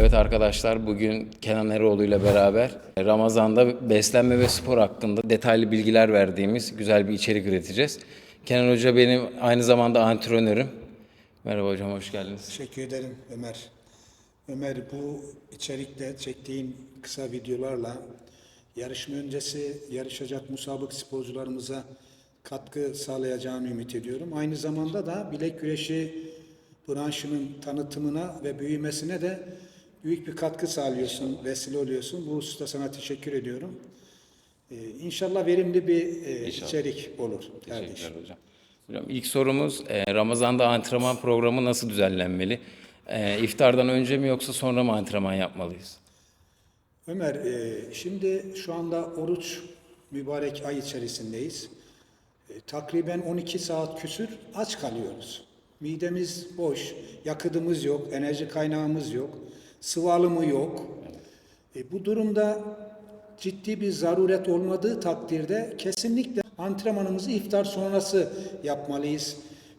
Evet arkadaşlar bugün Kenan Eroğlu ile beraber Ramazan'da beslenme ve spor hakkında detaylı bilgiler verdiğimiz güzel bir içerik üreteceğiz. Kenan Hoca benim aynı zamanda antrenörüm. Merhaba hocam hoş geldiniz. Teşekkür ederim Ömer. Ömer bu içerikte çektiğin kısa videolarla yarışma öncesi yarışacak musabık sporcularımıza katkı sağlayacağını ümit ediyorum. Aynı zamanda da bilek güreşi branşının tanıtımına ve büyümesine de büyük bir katkı sağlıyorsun, vesile oluyorsun. Bu hususta sana teşekkür ediyorum. Ee, inşallah verimli bir e, içerik olur kardeşim. Teşekkürler hocam. Hocam ilk sorumuz e, Ramazan'da antrenman programı nasıl düzenlenmeli? E, iftardan önce mi yoksa sonra mı antrenman yapmalıyız? Ömer, e, şimdi şu anda oruç mübarek ay içerisindeyiz. E, takriben 12 saat küsür aç kalıyoruz. Midemiz boş, yakıtımız yok, enerji kaynağımız yok, sıvı alımı yok. E, bu durumda ciddi bir zaruret olmadığı takdirde kesinlikle antrenmanımızı iftar sonrası yapmalıyız.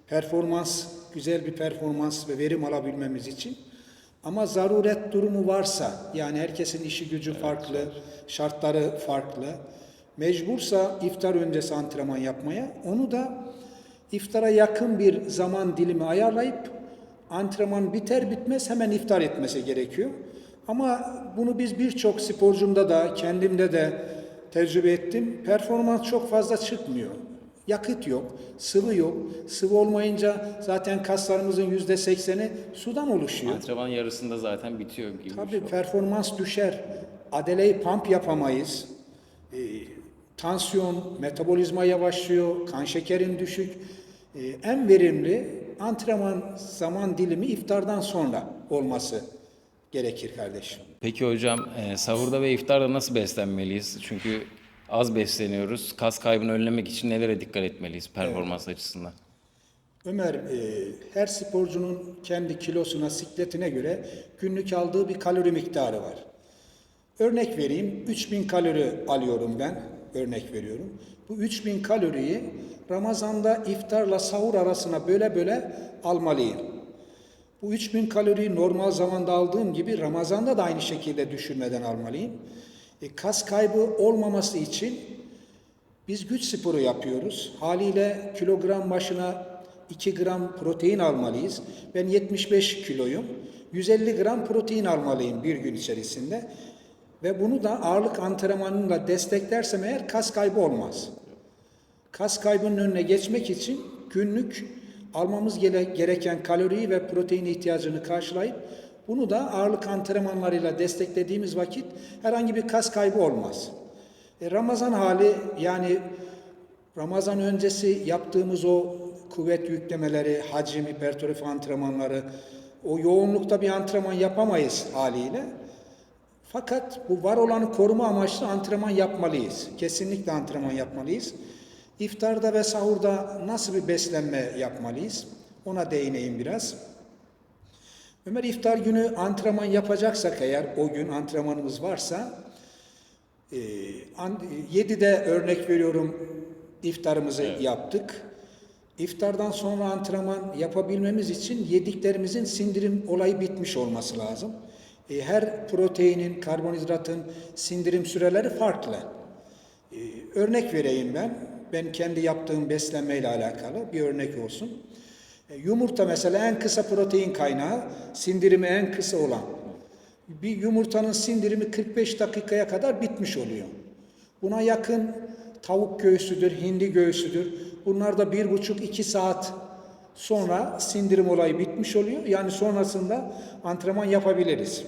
Performans, güzel bir performans ve verim alabilmemiz için. Ama zaruret durumu varsa, yani herkesin işi gücü farklı, şartları farklı, mecbursa iftar öncesi antrenman yapmaya, onu da iftara yakın bir zaman dilimi ayarlayıp antrenman biter bitmez hemen iftar etmesi gerekiyor. Ama bunu biz birçok sporcumda da kendimde de tecrübe ettim. Performans çok fazla çıkmıyor. Yakıt yok, sıvı yok. Sıvı olmayınca zaten kaslarımızın yüzde sekseni sudan oluşuyor. Antrenman yarısında zaten bitiyor gibi. bir Tabii şey. performans düşer. Adeleyi pump yapamayız. Ee, tansiyon, metabolizma yavaşlıyor, kan şekerin düşük. Ee, en verimli antrenman zaman dilimi iftardan sonra olması gerekir kardeşim. Peki hocam e, sahurda ve iftarda nasıl beslenmeliyiz? Çünkü az besleniyoruz. Kas kaybını önlemek için nelere dikkat etmeliyiz performans açısından? Ömer, e, her sporcunun kendi kilosuna, sikletine göre günlük aldığı bir kalori miktarı var. Örnek vereyim, 3000 kalori alıyorum ben, örnek veriyorum. Bu 3000 kaloriyi Ramazan'da iftarla sahur arasına böyle böyle almalıyım. Bu 3000 kaloriyi normal zamanda aldığım gibi Ramazan'da da aynı şekilde düşürmeden almalıyım. E, kas kaybı olmaması için biz güç sporu yapıyoruz. Haliyle kilogram başına 2 gram protein almalıyız. Ben 75 kiloyum. 150 gram protein almalıyım bir gün içerisinde. Ve bunu da ağırlık antrenmanıyla desteklersem eğer kas kaybı olmaz. Kas kaybının önüne geçmek için günlük almamız gere- gereken kaloriyi ve protein ihtiyacını karşılayıp bunu da ağırlık antrenmanlarıyla desteklediğimiz vakit herhangi bir kas kaybı olmaz. E, Ramazan hali yani Ramazan öncesi yaptığımız o kuvvet yüklemeleri, hacim, hipertrofi antrenmanları, o yoğunlukta bir antrenman yapamayız haliyle. Fakat bu var olanı koruma amaçlı antrenman yapmalıyız. Kesinlikle antrenman yapmalıyız. İftarda ve sahurda nasıl bir beslenme yapmalıyız? Ona değineyim biraz. Ömer iftar günü antrenman yapacaksak eğer o gün antrenmanımız varsa e, an- 7'de örnek veriyorum iftarımızı yaptık. İftardan sonra antrenman yapabilmemiz için yediklerimizin sindirim olayı bitmiş olması lazım. E, her proteinin, karbonhidratın sindirim süreleri farklı. E, örnek vereyim ben. Ben kendi yaptığım beslenmeyle alakalı bir örnek olsun. E, yumurta mesela en kısa protein kaynağı, sindirimi en kısa olan. Bir yumurtanın sindirimi 45 dakikaya kadar bitmiş oluyor. Buna yakın tavuk göğsüdür, hindi göğsüdür. Bunlar da bir buçuk iki saat sonra sindirim olayı bitmiş oluyor. Yani sonrasında antrenman yapabiliriz.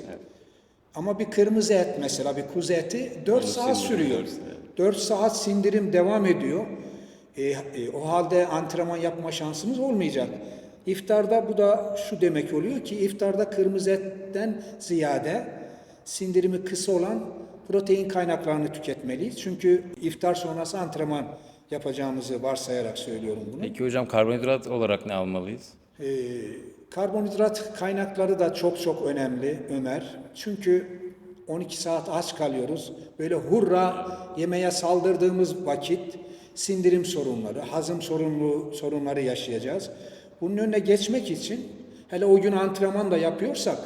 Ama bir kırmızı et mesela bir kuzu eti 4 saat sindirim sürüyor. evet. 4 saat sindirim devam ediyor. E, e, o halde antrenman yapma şansımız olmayacak. İftarda bu da şu demek oluyor ki iftarda kırmızı etten ziyade sindirimi kısa olan protein kaynaklarını tüketmeliyiz. Çünkü iftar sonrası antrenman yapacağımızı varsayarak söylüyorum bunu. Peki hocam karbonhidrat olarak ne almalıyız? Ee, karbonhidrat kaynakları da çok çok önemli Ömer. Çünkü 12 saat aç kalıyoruz. Böyle hurra yemeğe saldırdığımız vakit sindirim sorunları, hazım sorunlu sorunları yaşayacağız. Bunun önüne geçmek için hele o gün antrenman da yapıyorsak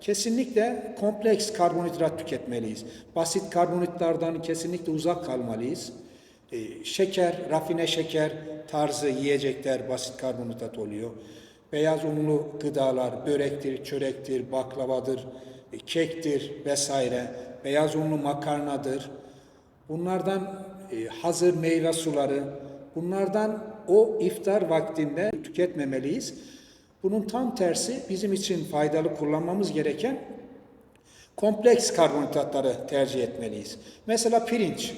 Kesinlikle kompleks karbonhidrat tüketmeliyiz. Basit karbonhidratlardan kesinlikle uzak kalmalıyız. Ee, şeker, rafine şeker tarzı yiyecekler basit karbonhidrat oluyor. Beyaz unlu gıdalar, börektir, çörektir, baklavadır, e, kektir vesaire. Beyaz unlu makarnadır. Bunlardan e, hazır meyve suları, bunlardan o iftar vaktinde tüketmemeliyiz. Bunun tam tersi bizim için faydalı kullanmamız gereken kompleks karbonhidratları tercih etmeliyiz. Mesela pirinç.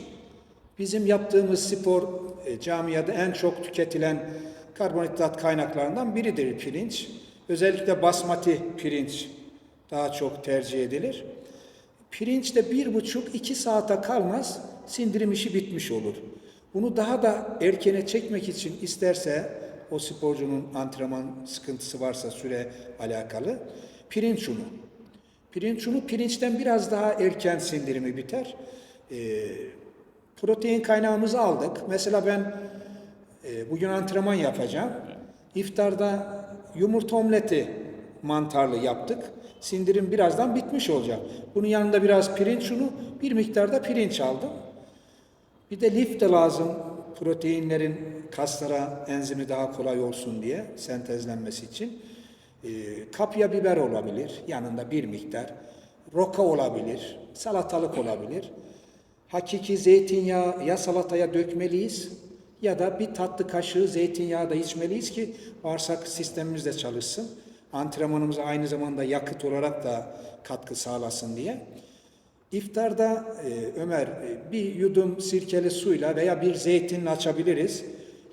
Bizim yaptığımız spor e, camiada en çok tüketilen karbonhidrat kaynaklarından biridir pirinç. Özellikle basmati pirinç daha çok tercih edilir. Pirinç de bir buçuk iki saate kalmaz sindirim işi bitmiş olur. Bunu daha da erkene çekmek için isterse o sporcunun antrenman sıkıntısı varsa süre alakalı pirinç unu. Pirinç unu pirinçten biraz daha erken sindirimi biter. Ee, protein kaynağımızı aldık. Mesela ben e, bugün antrenman yapacağım. İftarda yumurta omleti mantarlı yaptık. Sindirim birazdan bitmiş olacak. Bunun yanında biraz pirinç unu, bir miktarda pirinç aldım. Bir de lif de lazım proteinlerin kaslara enzimi daha kolay olsun diye sentezlenmesi için. Ee, kapya biber olabilir yanında bir miktar. Roka olabilir, salatalık olabilir. Hakiki zeytinyağı ya salataya dökmeliyiz ya da bir tatlı kaşığı zeytinyağı da içmeliyiz ki bağırsak sistemimiz de çalışsın. Antrenmanımıza aynı zamanda yakıt olarak da katkı sağlasın diye. İftarda e, Ömer e, bir yudum sirkeli suyla veya bir zeytinle açabiliriz.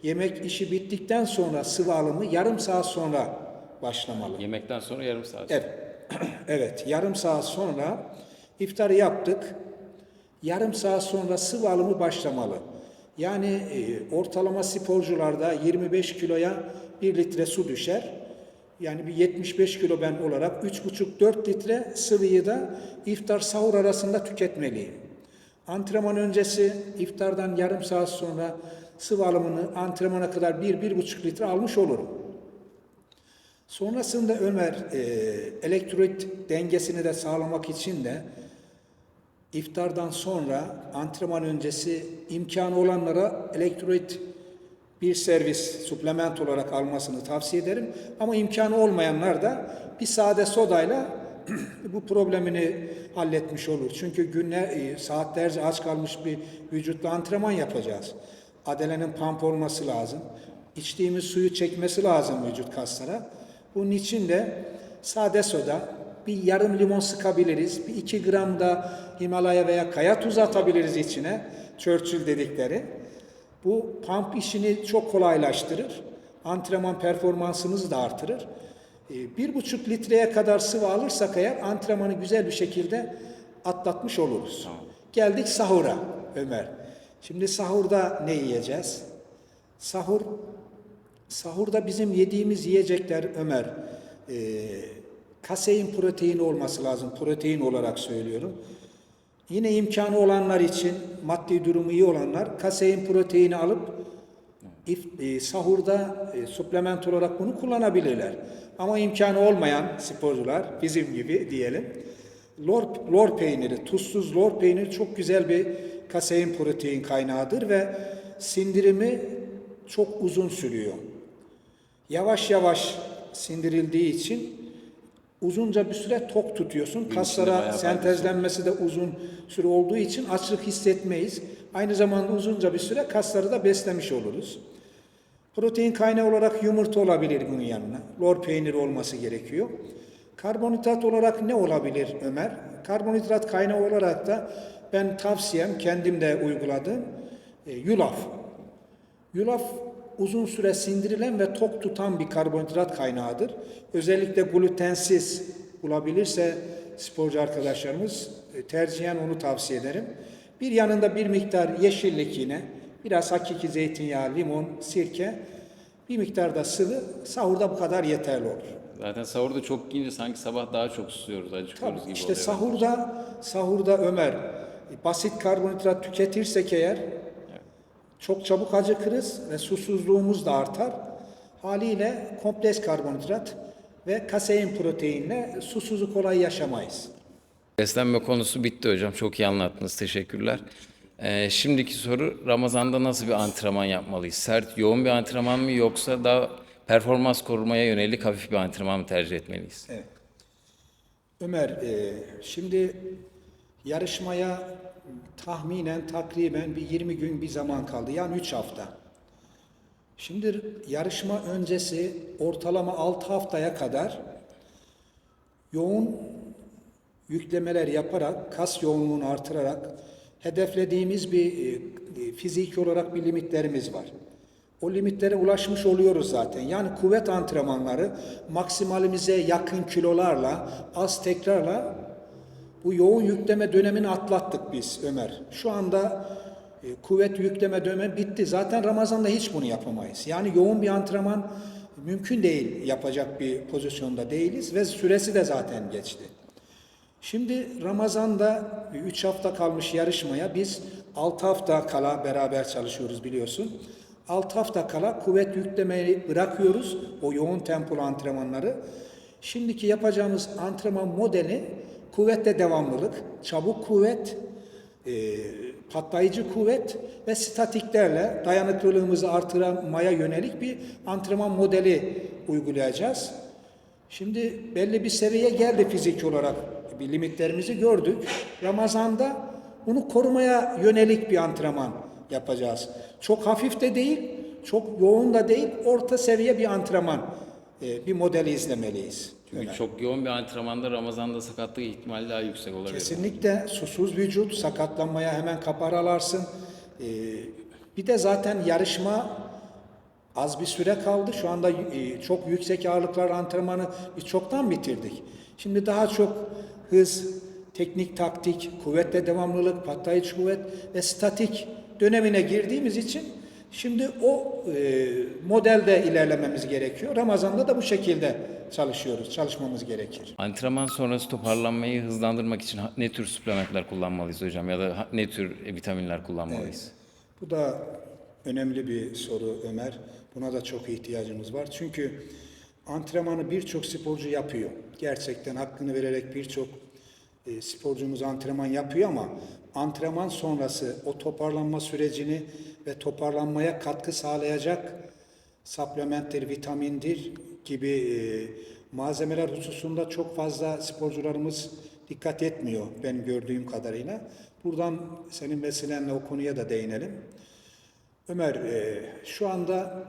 Yemek işi bittikten sonra sıvı alımı yarım saat sonra başlamalı. Yemekten sonra yarım saat. Evet. evet, yarım saat sonra iftarı yaptık. Yarım saat sonra sıvı alımı başlamalı. Yani e, ortalama sporcularda 25 kiloya 1 litre su düşer. Yani bir 75 kilo ben olarak 3,5-4 litre sıvıyı da iftar sahur arasında tüketmeliyim. Antrenman öncesi iftardan yarım saat sonra sıvı alımını antrenmana kadar 1-1,5 litre almış olurum. Sonrasında Ömer e, elektrolit dengesini de sağlamak için de iftardan sonra antrenman öncesi imkanı olanlara elektrolit bir servis suplement olarak almasını tavsiye ederim. Ama imkanı olmayanlar da bir sade sodayla bu problemini halletmiş olur. Çünkü günler e, saatlerce aç kalmış bir vücutla antrenman yapacağız. Adelenin pump olması lazım. İçtiğimiz suyu çekmesi lazım vücut kaslara. Bunun için de sade soda, bir yarım limon sıkabiliriz. Bir iki gram da Himalaya veya kaya tuzu atabiliriz içine. Churchill dedikleri. Bu pump işini çok kolaylaştırır. Antrenman performansımızı da artırır. Ee, Bir buçuk litreye kadar sıvı alırsak eğer antrenmanı güzel bir şekilde atlatmış oluruz. Geldik sahura Ömer. Şimdi sahurda ne yiyeceğiz? Sahur, sahurda bizim yediğimiz yiyecekler Ömer, e, kasein proteini olması lazım. Protein olarak söylüyorum. Yine imkanı olanlar için, maddi durumu iyi olanlar kasein proteini alıp if, e, sahurda e, suplement olarak bunu kullanabilirler. Ama imkanı olmayan sporcular, bizim gibi diyelim, lor, lor peyniri, tuzsuz lor peyniri çok güzel bir kasein protein kaynağıdır ve sindirimi çok uzun sürüyor. Yavaş yavaş sindirildiği için uzunca bir süre tok tutuyorsun. Kaslara sentezlenmesi de uzun süre olduğu için açlık hissetmeyiz. Aynı zamanda uzunca bir süre kasları da beslemiş oluruz. Protein kaynağı olarak yumurta olabilir bunun yanına. Lor peyniri olması gerekiyor. Karbonhidrat olarak ne olabilir Ömer? Karbonhidrat kaynağı olarak da ben tavsiyem kendim de uyguladığım e, yulaf. Yulaf uzun süre sindirilen ve tok tutan bir karbonhidrat kaynağıdır. Özellikle glutensiz bulabilirse sporcu arkadaşlarımız e, tercihen onu tavsiye ederim. Bir yanında bir miktar yeşillik yine, biraz hakiki zeytinyağı, limon, sirke, bir miktar da sıvı sahurda bu kadar yeterli olur. Zaten sahurda çok yiyince sanki sabah daha çok susuyoruz, acıkıyoruz Tabii gibi işte oluyor. sahurda sahurda Ömer basit karbonhidrat tüketirsek eğer çok çabuk acıkırız ve susuzluğumuz da artar. Haliyle kompleks karbonhidrat ve kasein proteinle susuzluk kolay yaşamayız. Beslenme konusu bitti hocam. Çok iyi anlattınız. Teşekkürler. Ee, şimdiki soru Ramazan'da nasıl bir antrenman yapmalıyız? Sert, yoğun bir antrenman mı yoksa daha performans korumaya yönelik hafif bir antrenman mı tercih etmeliyiz? Ömer, e, şimdi yarışmaya tahminen takriben bir 20 gün bir zaman kaldı. Yani 3 hafta. Şimdi yarışma öncesi ortalama 6 haftaya kadar yoğun yüklemeler yaparak, kas yoğunluğunu artırarak hedeflediğimiz bir e, e, fiziki olarak bir limitlerimiz var. O limitlere ulaşmış oluyoruz zaten. Yani kuvvet antrenmanları maksimalimize yakın kilolarla, az tekrarla bu yoğun yükleme dönemini atlattık biz Ömer. Şu anda e, kuvvet yükleme dönemi bitti. Zaten Ramazan'da hiç bunu yapamayız. Yani yoğun bir antrenman mümkün değil yapacak bir pozisyonda değiliz ve süresi de zaten geçti. Şimdi Ramazan'da 3 hafta kalmış yarışmaya biz 6 hafta kala beraber çalışıyoruz biliyorsun. 6 hafta kala kuvvet yüklemeyi bırakıyoruz o yoğun tempolu antrenmanları. Şimdiki yapacağımız antrenman modeli kuvvette devamlılık, çabuk kuvvet, e, patlayıcı kuvvet ve statiklerle dayanıklılığımızı artırmaya yönelik bir antrenman modeli uygulayacağız. Şimdi belli bir seviyeye geldi fizik olarak bir limitlerimizi gördük. Ramazan'da bunu korumaya yönelik bir antrenman yapacağız. Çok hafif de değil, çok yoğun da değil, orta seviye bir antrenman, e, bir modeli izlemeliyiz. Çünkü çok yoğun bir antrenmanda Ramazan'da sakatlık ihtimali daha yüksek olabilir. Kesinlikle susuz vücut sakatlanmaya hemen kaparalarsın. Ee, bir de zaten yarışma az bir süre kaldı. Şu anda e, çok yüksek ağırlıklar antrenmanı biz çoktan bitirdik. Şimdi daha çok hız, teknik taktik, kuvvetle devamlılık, patlayıcı kuvvet ve statik dönemine girdiğimiz için şimdi o e, modelde ilerlememiz gerekiyor. Ramazan'da da bu şekilde çalışıyoruz, çalışmamız gerekir. Antrenman sonrası toparlanmayı hızlandırmak için ne tür suplementler kullanmalıyız hocam ya da ne tür e, vitaminler kullanmalıyız? Bu da önemli bir soru Ömer. Buna da çok ihtiyacımız var. Çünkü antrenmanı birçok sporcu yapıyor. Gerçekten hakkını vererek birçok e, sporcumuz antrenman yapıyor ama antrenman sonrası o toparlanma sürecini ve toparlanmaya katkı sağlayacak supplementtir, vitamindir gibi e, malzemeler hususunda çok fazla sporcularımız dikkat etmiyor ben gördüğüm kadarıyla. Buradan senin vesilenle o konuya da değinelim. Ömer, e, şu anda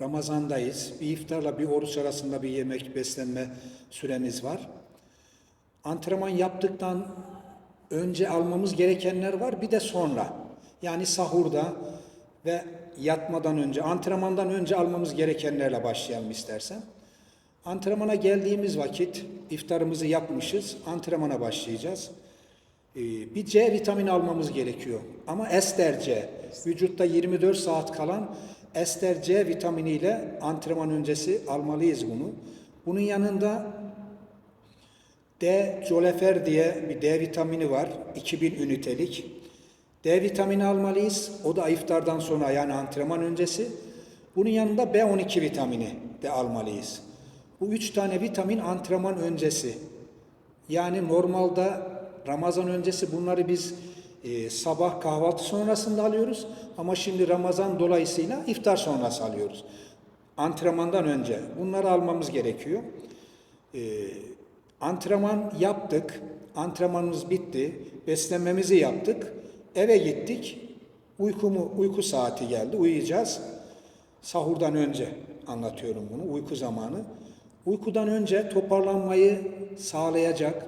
Ramazandayız. Bir iftarla bir oruç arasında bir yemek beslenme süremiz var. Antrenman yaptıktan önce almamız gerekenler var bir de sonra. Yani sahurda ve yatmadan önce, antrenmandan önce almamız gerekenlerle başlayalım istersen. Antrenmana geldiğimiz vakit iftarımızı yapmışız, antrenmana başlayacağız. Ee, Bir C vitamini almamız gerekiyor. Ama ester C. Vücutta 24 saat kalan ester C vitaminiyle antrenman öncesi almalıyız bunu. Bunun yanında D Jolefer diye bir D vitamini var. 2000 ünitelik. D vitamini almalıyız. O da iftardan sonra yani antrenman öncesi. Bunun yanında B12 vitamini de almalıyız. Bu üç tane vitamin antrenman öncesi. Yani normalde Ramazan öncesi bunları biz e, sabah kahvaltı sonrasında alıyoruz. Ama şimdi Ramazan dolayısıyla iftar sonrası alıyoruz. Antrenmandan önce bunları almamız gerekiyor. E, antrenman yaptık. Antrenmanımız bitti. Beslenmemizi yaptık. Eve gittik. Uykumu, uyku saati geldi. Uyuyacağız. Sahurdan önce anlatıyorum bunu. Uyku zamanı. Uykudan önce toparlanmayı sağlayacak,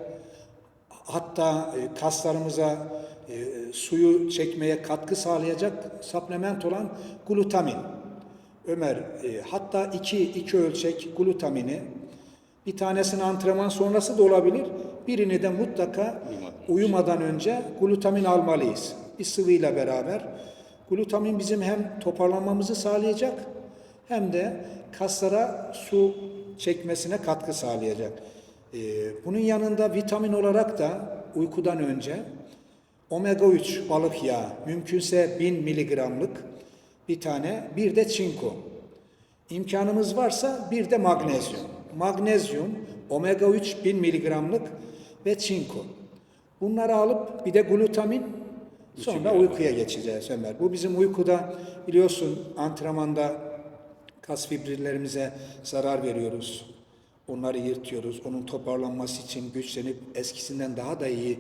hatta e, kaslarımıza e, suyu çekmeye katkı sağlayacak supplement olan glutamin. Ömer, e, hatta iki, iki ölçek glutamini, bir tanesini antrenman sonrası da olabilir, birini de mutlaka uyumadan önce glutamin almalıyız. Bir sıvıyla beraber. Glutamin bizim hem toparlanmamızı sağlayacak hem de kaslara su çekmesine katkı sağlayacak. Ee, bunun yanında vitamin olarak da uykudan önce omega 3 balık yağı mümkünse 1000 miligramlık bir tane bir de çinko. İmkanımız varsa bir de magnezyum. magnezyum, omega 3 1000 miligramlık ve çinko. Bunları alıp bir de glutamin sonra uykuya geçeceğiz Ömer. Bu bizim uykuda biliyorsun antrenmanda kas fibrillerimize zarar veriyoruz. Onları yırtıyoruz. Onun toparlanması için, güçlenip eskisinden daha da iyi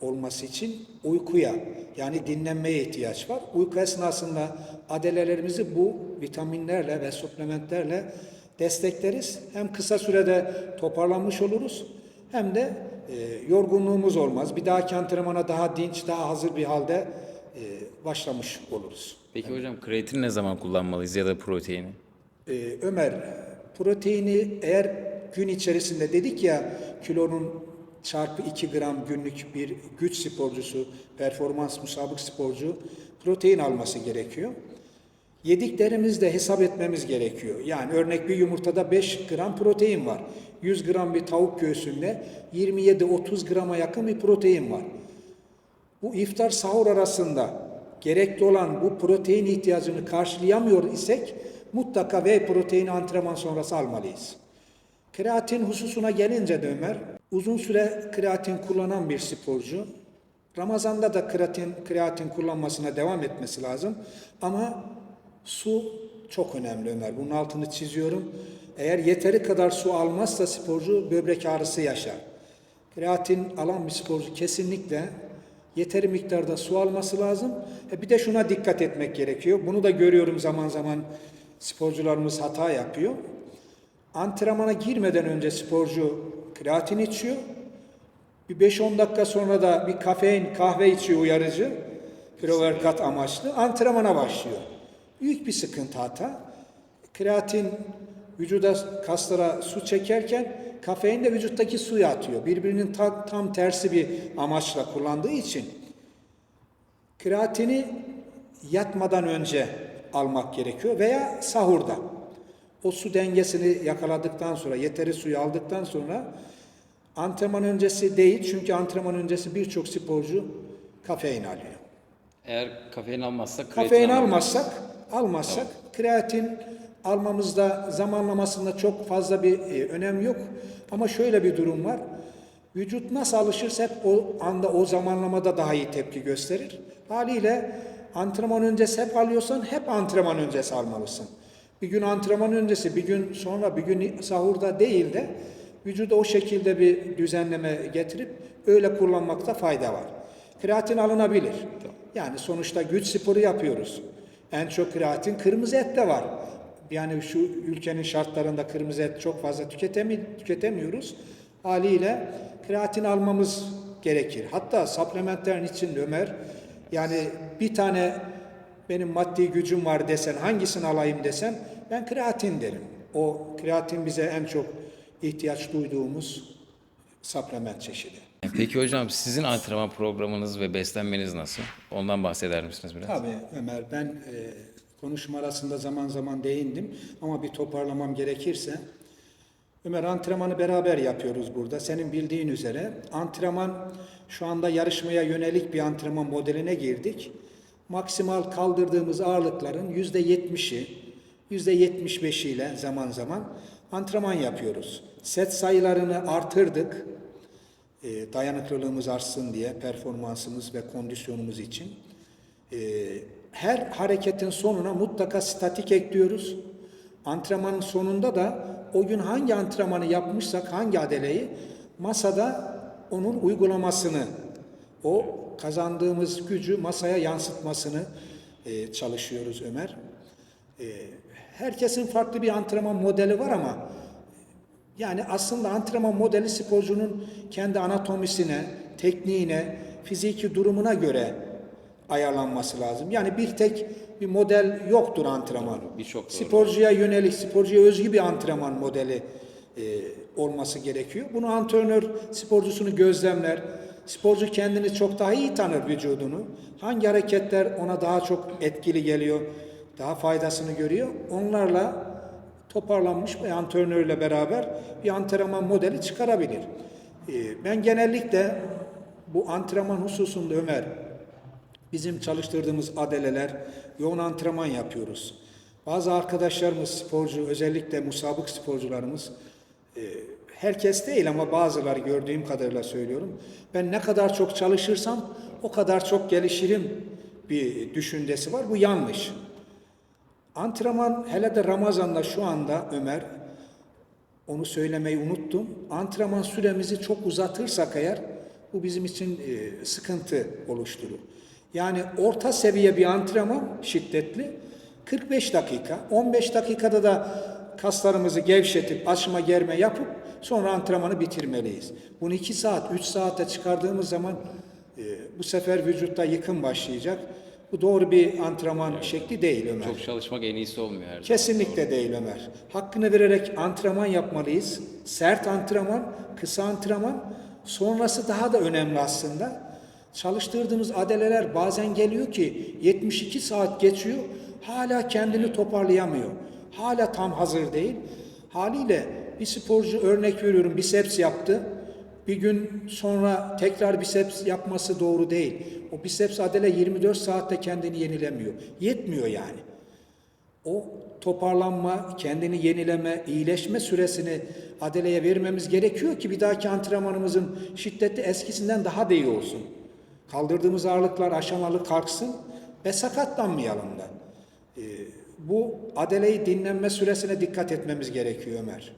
olması için uykuya yani dinlenmeye ihtiyaç var. Uyku esnasında adelelerimizi bu vitaminlerle ve suplementlerle destekleriz. Hem kısa sürede toparlanmış oluruz hem de e, yorgunluğumuz olmaz. Bir dahaki antrenmana daha dinç, daha hazır bir halde e, başlamış oluruz. Peki hocam kreatin ne zaman kullanmalıyız ya da proteini? Ee, Ömer, proteini eğer gün içerisinde dedik ya kilonun çarpı 2 gram günlük bir güç sporcusu, performans musabık sporcu protein alması gerekiyor. Yediklerimizde hesap etmemiz gerekiyor. Yani örnek bir yumurtada 5 gram protein var. 100 gram bir tavuk göğsünde 27-30 grama yakın bir protein var. Bu iftar sahur arasında gerekli olan bu protein ihtiyacını karşılayamıyor isek mutlaka whey proteini antrenman sonrası almalıyız. Kreatin hususuna gelince de Ömer, uzun süre kreatin kullanan bir sporcu, Ramazan'da da kreatin, kreatin kullanmasına devam etmesi lazım. Ama su çok önemli Ömer. Bunun altını çiziyorum. Eğer yeteri kadar su almazsa sporcu böbrek ağrısı yaşar. Kreatin alan bir sporcu kesinlikle yeteri miktarda su alması lazım. E bir de şuna dikkat etmek gerekiyor. Bunu da görüyorum zaman zaman sporcularımız hata yapıyor. Antrenmana girmeden önce sporcu kreatin içiyor. Bir 5-10 dakika sonra da bir kafein kahve içiyor uyarıcı. Pre-workout amaçlı. Antrenmana başlıyor. Büyük bir sıkıntı hata. Kreatin vücuda kaslara su çekerken kafein de vücuttaki suyu atıyor. Birbirinin ta- tam tersi bir amaçla kullandığı için kreatini yatmadan önce almak gerekiyor veya sahurda. O su dengesini yakaladıktan sonra, yeteri suyu aldıktan sonra antrenman öncesi değil çünkü antrenman öncesi birçok sporcu kafein alıyor. Eğer kafein almazsak Kafein almazsak, almazsak kreatin almamızda zamanlamasında çok fazla bir e, önem yok. Ama şöyle bir durum var. Vücut nasıl alışırsa hep o anda o zamanlamada daha iyi tepki gösterir. Haliyle antrenman öncesi hep alıyorsan hep antrenman öncesi almalısın. Bir gün antrenman öncesi, bir gün sonra, bir gün sahurda değil de vücuda o şekilde bir düzenleme getirip öyle kullanmakta fayda var. Kreatin alınabilir. Yani sonuçta güç sporu yapıyoruz. En çok kreatin kırmızı ette var. Yani şu ülkenin şartlarında kırmızı et çok fazla tüketemi, tüketemiyoruz. Haliyle kreatin almamız gerekir. Hatta supplementlerin içinde Ömer yani bir tane benim maddi gücüm var desen hangisini alayım desen ben kreatin derim. O kreatin bize en çok ihtiyaç duyduğumuz supplement çeşidi. Peki hocam sizin antrenman programınız ve beslenmeniz nasıl? Ondan bahseder misiniz biraz? Tabii Ömer ben e, konuşma arasında zaman zaman değindim ama bir toparlamam gerekirse Ömer antrenmanı beraber yapıyoruz burada. Senin bildiğin üzere antrenman şu anda yarışmaya yönelik bir antrenman modeline girdik. Maksimal kaldırdığımız ağırlıkların yüzde yetmişi, yüzde yetmiş beşiyle zaman zaman antrenman yapıyoruz. Set sayılarını artırdık e, dayanıklılığımız artsın diye performansımız ve kondisyonumuz için. E, her hareketin sonuna mutlaka statik ekliyoruz. Antrenmanın sonunda da o gün hangi antrenmanı yapmışsak hangi adeleyi masada onun uygulamasını o kazandığımız gücü masaya yansıtmasını e, çalışıyoruz Ömer. E, herkesin farklı bir antrenman modeli var ama yani aslında antrenman modeli sporcunun kendi anatomisine, tekniğine, fiziki durumuna göre ayarlanması lazım. Yani bir tek bir model yoktur antrenman. Birçok. Sporcuya yönelik, sporcuya özgü bir antrenman modeli e, olması gerekiyor. Bunu antrenör sporcusunu gözlemler. Sporcu kendini çok daha iyi tanır vücudunu. Hangi hareketler ona daha çok etkili geliyor, daha faydasını görüyor. Onlarla toparlanmış bir antrenörle beraber bir antrenman modeli çıkarabilir. Ee, Ben genellikle bu antrenman hususunda Ömer, bizim çalıştırdığımız adeleler, yoğun antrenman yapıyoruz. Bazı arkadaşlarımız, sporcu, özellikle musabık sporcularımız, herkes değil ama bazıları gördüğüm kadarıyla söylüyorum. Ben ne kadar çok çalışırsam o kadar çok gelişirim bir düşüncesi var. Bu yanlış. Antrenman hele de Ramazan'da şu anda Ömer onu söylemeyi unuttum. Antrenman süremizi çok uzatırsak eğer bu bizim için e, sıkıntı oluşturur. Yani orta seviye bir antrenman şiddetli 45 dakika. 15 dakikada da kaslarımızı gevşetip açma germe yapıp sonra antrenmanı bitirmeliyiz. Bunu 2 saat, 3 saate çıkardığımız zaman e, bu sefer vücutta yıkım başlayacak. Bu doğru bir antrenman şekli değil Ömer. Çok çalışmak en iyisi olmuyor her. Kesinlikle değil Ömer. Hakkını vererek antrenman yapmalıyız. Sert antrenman, kısa antrenman. Sonrası daha da önemli aslında. Çalıştırdığımız adeleler bazen geliyor ki 72 saat geçiyor. Hala kendini toparlayamıyor. Hala tam hazır değil. Haliyle bir sporcu örnek veriyorum biceps yaptı. Bir gün sonra tekrar biceps yapması doğru değil. O biceps adele 24 saatte kendini yenilemiyor. Yetmiyor yani o toparlanma, kendini yenileme, iyileşme süresini adeleye vermemiz gerekiyor ki bir dahaki antrenmanımızın şiddeti eskisinden daha da iyi olsun. Kaldırdığımız ağırlıklar aşamalı kalksın ve sakatlanmayalım da. Ee, bu adeleyi dinlenme süresine dikkat etmemiz gerekiyor Ömer.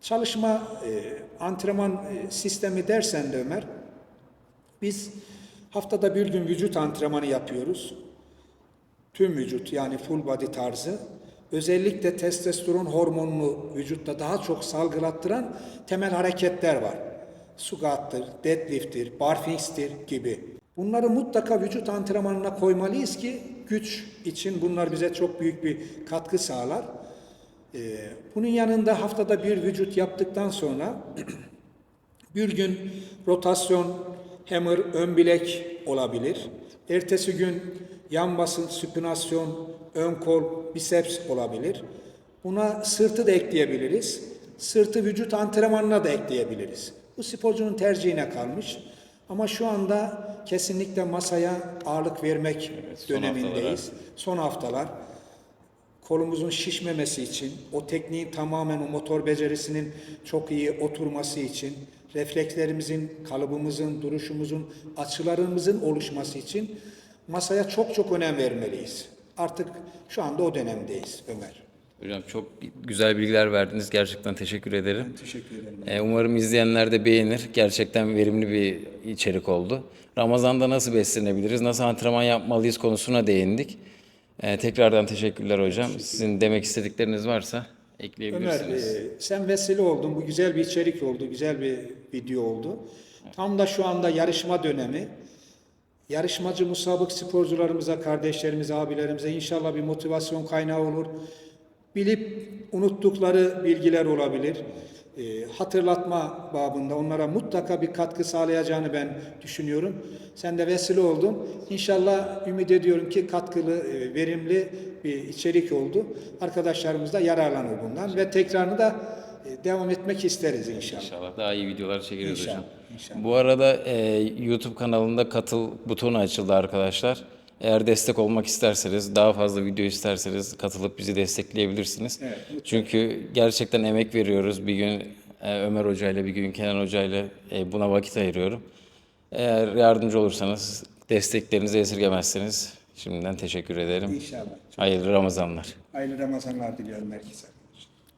Çalışma, e, antrenman e, sistemi dersen de Ömer, biz haftada bir gün vücut antrenmanı yapıyoruz tüm vücut yani full body tarzı özellikle testosteron hormonunu vücutta daha çok salgılattıran temel hareketler var. Squat'tır, deadlift'tir, barfings'tir gibi. Bunları mutlaka vücut antrenmanına koymalıyız ki güç için bunlar bize çok büyük bir katkı sağlar. Ee, bunun yanında haftada bir vücut yaptıktan sonra bir gün rotasyon, hammer, ön bilek olabilir. Ertesi gün yan basınç, süpinasyon, ön kol, biceps olabilir. Buna sırtı da ekleyebiliriz. Sırtı vücut antrenmanına da ekleyebiliriz. Bu sporcunun tercihine kalmış. Ama şu anda kesinlikle masaya ağırlık vermek son dönemindeyiz. Son haftalar kolumuzun şişmemesi için, o tekniğin tamamen o motor becerisinin çok iyi oturması için, reflekslerimizin, kalıbımızın, duruşumuzun, açılarımızın oluşması için masaya çok çok önem vermeliyiz. Artık şu anda o dönemdeyiz Ömer. Hocam çok güzel bilgiler verdiniz. Gerçekten teşekkür ederim. Teşekkür ederim. Ee, Umarım izleyenler de beğenir. Gerçekten verimli bir içerik oldu. Ramazan'da nasıl beslenebiliriz, nasıl antrenman yapmalıyız konusuna değindik. Ee, tekrardan teşekkürler hocam. Sizin demek istedikleriniz varsa Ömer, ekleyebilirsiniz. e, sen vesile oldun. Bu güzel bir içerik oldu, güzel bir video oldu. Tam da şu anda yarışma dönemi. Yarışmacı musabık sporcularımıza, kardeşlerimize, abilerimize inşallah bir motivasyon kaynağı olur. Bilip unuttukları bilgiler olabilir. E, hatırlatma babında onlara mutlaka bir katkı sağlayacağını ben düşünüyorum. Sen de vesile oldun. İnşallah ümit ediyorum ki katkılı, e, verimli bir içerik oldu. Arkadaşlarımız da yararlanır bundan ve tekrarını da e, devam etmek isteriz inşallah. İnşallah daha iyi videolar çekeriz İnşallah, hocam. inşallah. Bu arada e, YouTube kanalında katıl butonu açıldı arkadaşlar. Eğer destek olmak isterseniz, daha fazla video isterseniz katılıp bizi destekleyebilirsiniz. Evet, Çünkü gerçekten emek veriyoruz. Bir gün e, Ömer Hoca ile bir gün Kenan Hoca ile buna vakit ayırıyorum. Eğer yardımcı olursanız, desteklerinizi esirgemezseniz şimdiden teşekkür ederim. İnşallah. Hayırlı Ramazanlar. Hayırlı Ramazanlar diliyorum herkese.